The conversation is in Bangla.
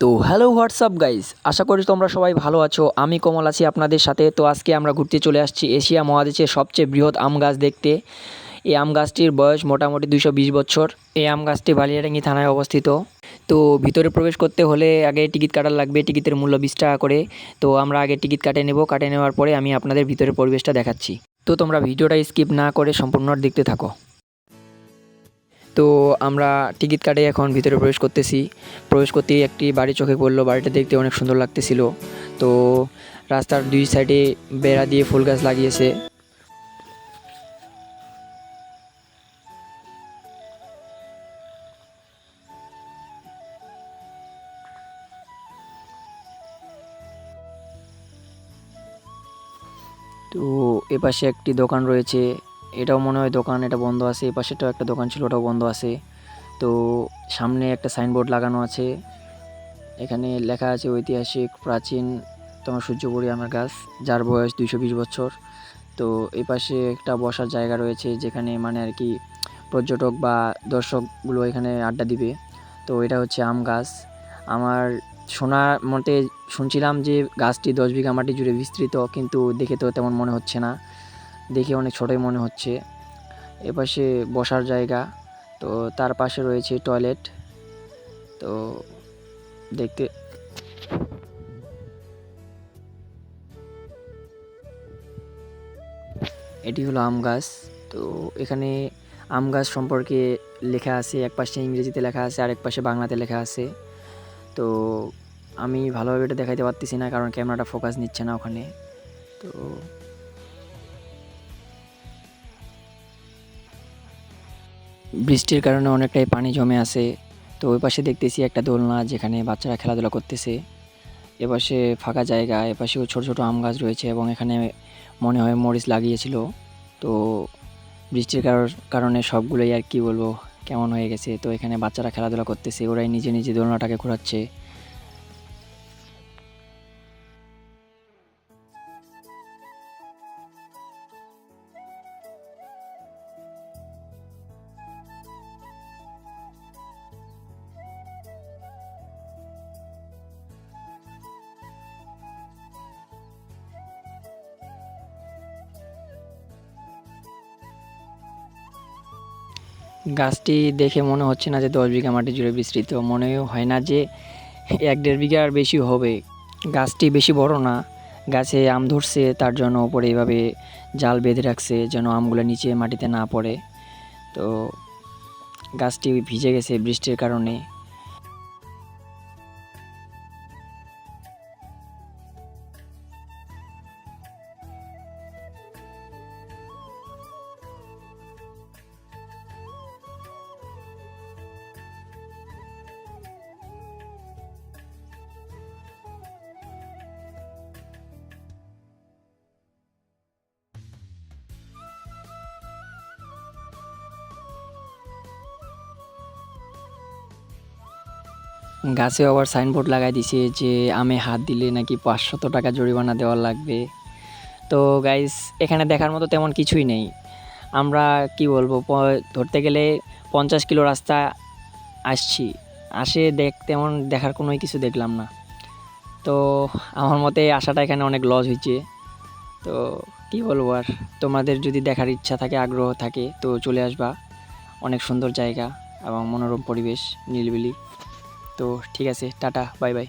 তো হ্যালো হোয়াটসঅ্যাপ গাইস আশা করি তোমরা সবাই ভালো আছো, আমি কমল আছি আপনাদের সাথে। তো আজকে আমরা ঘুরতে চলে আসছি এশিয়া মহাদেশের সবচেয়ে বৃহৎ আম গাছ দেখতে। এই আম গাছটির বয়স মোটামুটি দুশো বিশ বছর। এই আম গাছটি বালিয়াডাঙ্গি থানায় অবস্থিত। তো ভিতরে প্রবেশ করতে হলে আগে টিকিট কাটার লাগবে, টিকিটের মূল্য বিশ টাকা করে। তো আমরা আগে টিকিট কাটে নেব, কাটে নেওয়ার পরে আমি আপনাদের ভিতরের পরিবেশটা দেখাচ্ছি। তো তোমরা ভিডিওটা স্কিপ না করে সম্পূর্ণ দেখতে থাকো। তো আমরা টিকিট কাটে এখন ভিতরে প্রবেশ করতেছি। প্রবেশ করতেই একটি বাড়ি চোখে পড়ল, বাড়িটা দেখতে অনেক সুন্দর লাগতেছিল। তো রাস্তার দুই সাইডে বেড়া দিয়ে ফুল গাছ লাগিয়েছে। তো এপাশে একটি দোকান রয়েছে। এটাও মনে হয় দোকান, এটা বন্ধ আছে এপাশেটাও একটা দোকান ছিল, ওটাও বন্ধ আছে। তো সামনে একটা সাইনবোর্ড লাগানো আছে, এখানে লেখা আছে ঐতিহাসিক, প্রাচীন, তোমার সূর্যপুরি আমের গাছ, যার বয়স দুইশো বিশ বছর। তো এই পাশে একটা বসার জায়গা রয়েছে, যেখানে মানে আর কি পর্যটক বা দর্শকগুলো এখানে আড্ডা দিবে। তো এটা হচ্ছে আম গাছ। আমার শোনা মতে শুনছিলাম যে গাছটি দশ বিঘা মাটি জুড়ে বিস্তৃত, কিন্তু দেখে তো তেমন মনে হচ্ছে না। দেখে অনেক ছোটোই মনে হচ্ছে। এপাশে বসার জায়গা, তো তার পাশে রয়েছে টয়লেট। তো দেখতে এটি হলো আম গাছ। তো এখানে আম গাছ সম্পর্কে লেখা আছে, এক পাশে ইংরেজিতে লেখা আছে আর এক পাশে বাংলাতে লেখা আছে। তো আমি ভালোভাবে এটা দেখাইতে পারতেছি না, কারণ ক্যামেরাটা ফোকাস নিচ্ছে না ওখানে। তো বৃষ্টির কারণে অনেকটাই পানি জমে আছে। তো ওই পাশে দেখতেছি একটা দোলনা যেখানে বাচ্চারা খেলাধুলা করতেছে। এপাশে ফাঁকা জায়গা এপাশেও ছোট ছোট আম গাছ রয়েছে এবং এখানে মনে হয় মরিচ লাগিয়েছিল। তো বৃষ্টির কারণ- সবগুলোই আর কি বলব, কেমন হয়ে গেছে। তো এখানে বাচ্চারা খেলাধুলা করতেছে, ওরাই নিজে নিজে দোলনাটাকে ঘোরাচ্ছে। গাছটি দেখে মনে হচ্ছে না যে দশ বিঘা মাটি জুড়ে বিস্তৃত। মনে হয় না যে এক দেড় বিঘার বেশি হবে। গাছটি বেশি বড় না। গাছে আম ধরছে, তার জন্য ওপরে এইভাবে জাল বেঁধে রাখছে যেন আমগুলো নিচে মাটিতে না পড়ে। তো গাছটি ভিজে গেছে বৃষ্টির কারণে। গাছে আবার সাইনবোর্ড লাগাই দিছে যে আমি হাত দিলে নাকি পাঁচশত টাকা জরিমানা দেওয়া লাগবে। তো গাইস এখানে দেখার মতো তেমন কিছুই নেই। আমরা কি বলব ধরতে গেলে পঞ্চাশ কিলো রাস্তা আসছি। আসে দেখ, তেমন দেখার কোনো কিছু দেখলাম না। তো আমার মতে আসাটা এখানে অনেক লস হয়েছে তো কি বলব আর, তোমাদের যদি দেখার ইচ্ছা থাকে, আগ্রহ থাকে, তো চলে আসবা। অনেক সুন্দর জায়গা এবং মনোরম পরিবেশ নিলবিলি তো ঠিক আছে টাটা বাই বাই।